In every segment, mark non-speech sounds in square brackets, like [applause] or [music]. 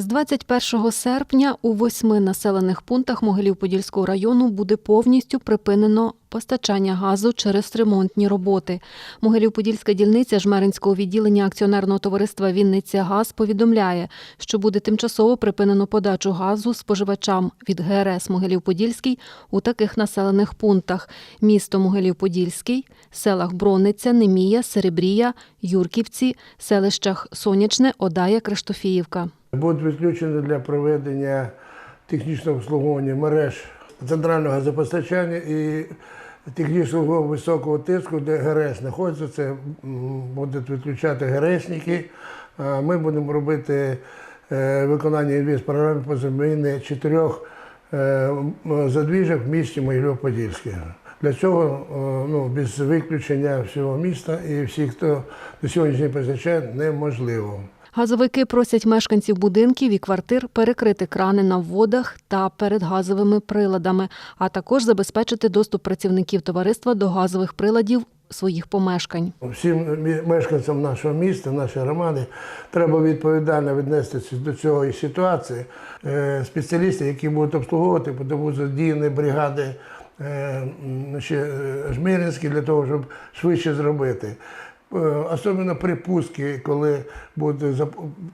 З 21 серпня у восьми населених пунктах Могилів-Подільського району буде повністю припинено постачання газу через ремонтні роботи. Могилів-Подільська дільниця Жмеринського відділення акціонерного товариства Вінниця Газ повідомляє, що буде тимчасово припинено подачу газу споживачам від ГРС Могилів-Подільський у таких населених пунктах: місто Могилів-Подільський, селах Брониця, Немія, Серебрія, Юрківці, селищах Сонячне, Одая, Криштофіївка. Будуть відключені для проведення технічного обслуговування мереж центрального газопостачання і технічного високого тиску, де ГРС знаходиться. Це будуть відключати ГРСники. Ми будемо робити е, виконання інвестпрограми по заміні чотирьох е, задвіжок в місті Могилів-Подільське. Для цього е, ну, без виключення всього міста і всіх, хто на сьогоднішній день постачає, неможливо. Газовики просять мешканців будинків і квартир перекрити крани на вводах та перед газовими приладами, а також забезпечити доступ працівників товариства до газових приладів своїх помешкань. Всім мешканцям нашого міста, нашої громади, треба відповідально віднестися до цього ситуації. Е, Спеціалісти, які будуть обслуговувати, будуть задіяні бригади е, ще е, для того, щоб швидше зробити. Е, Особливо при пуску, коли буде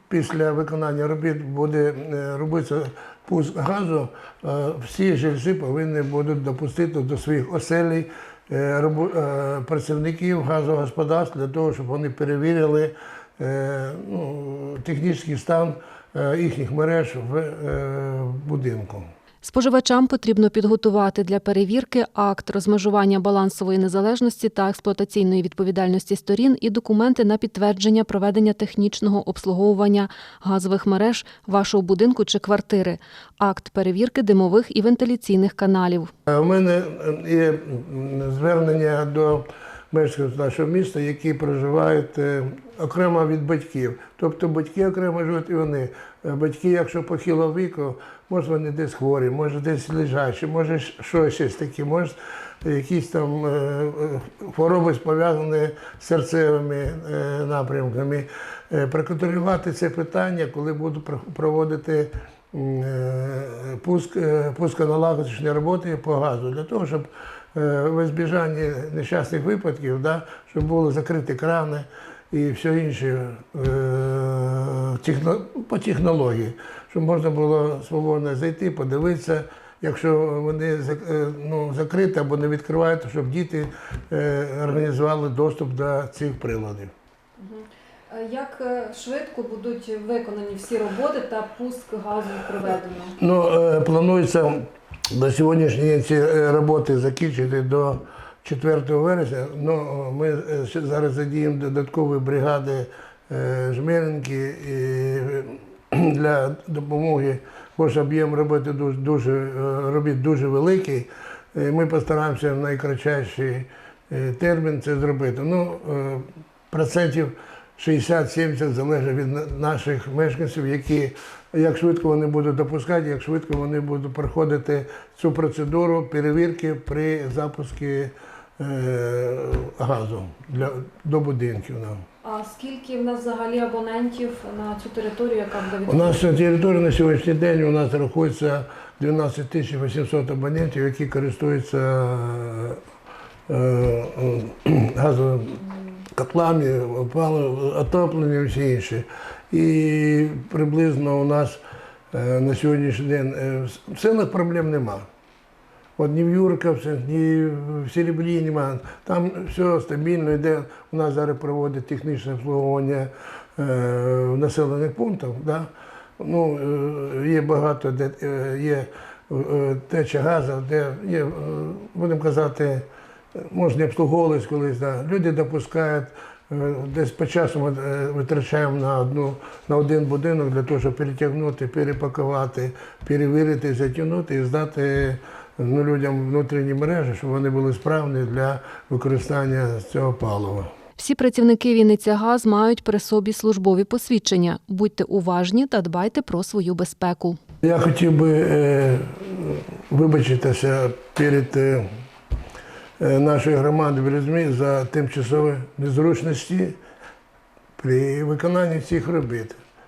після виконання робіт буде е, робитися пуск газу, е, всі жильці повинні будуть допустити до своїх оселей працівників газогосподарств для того, щоб вони перевірили ну, технічний стан їхніх мереж в будинку. Споживачам потрібно підготувати для перевірки акт розмежування балансової незалежності та експлуатаційної відповідальності сторін і документи на підтвердження проведення технічного обслуговування газових мереж вашого будинку чи квартири, акт перевірки димових і вентиляційних каналів. У мене є звернення до мешканців нашого міста, які проживають е, окремо від батьків. Тобто батьки окремо живуть і вони. Е, Батьки, якщо похилого віку, може вони десь хворі, може десь лежачі, може щось щось таке, може якісь там е, хвороби пов'язані з серцевими напрямками. Проконтролювати це питання, коли буду про- проводити пуск, пусконалагодочні роботи по газу, для того, щоб в збіжанні нещасних випадків, да, щоб були закриті крани і все інше е, по технології, щоб можна було свободно зайти, подивитися. Якщо вони е, ну, закриті або не відкривають, то щоб діти е, організували доступ до цих приладів. Як е, швидко будуть виконані всі роботи та пуск газу проведено? Ну, е, планується на сьогоднішній день ці е, роботи закінчити до 4 вересня. Ну, ми е, зараз задіємо додаткові бригади е, жмеренки е, [clears throat] для допомоги, ж об'єм роботи дуже, дуже, робіт дуже великий. Ми постараємося в найкратчайший термін це зробити. Ну, процентів 60-70 залежить від наших мешканців, які як швидко вони будуть допускати, як швидко вони будуть проходити цю процедуру перевірки при запуску е, газу для, до будинків. нам. А скільки в нас взагалі абонентів на цю територію, яка буде У нас на території на сьогоднішній день у нас рахується 12 тисяч 800 абонентів, які користуються е, е, газовими котлами, опалом, отопленням і все інше. І приблизно у нас е, на сьогоднішній день е, в селах проблем нема. От ні в Юрківці, ні в Серебрі нема. Там все стабільно йде. У нас зараз проводять технічне обслуговування е, в населених пунктах. Да? Ну, є багато, де є теча газу, де є, будемо казати, може, не обслуговувались колись. Да? Люди допускають. е, Десь по часу ми е, витрачаємо на одну на один будинок для того, щоб перетягнути, перепакувати, перевірити, затягнути і здати ну, людям внутрішні мережі, щоб вони були справні для використання цього палива. Всі працівники Вінниця Газ мають при собі службові посвідчення. Будьте уважні та дбайте про свою безпеку. Я хотів би е, вибачитися перед е, громади в людьми за тимчасові незручності при виконанні цих робіт.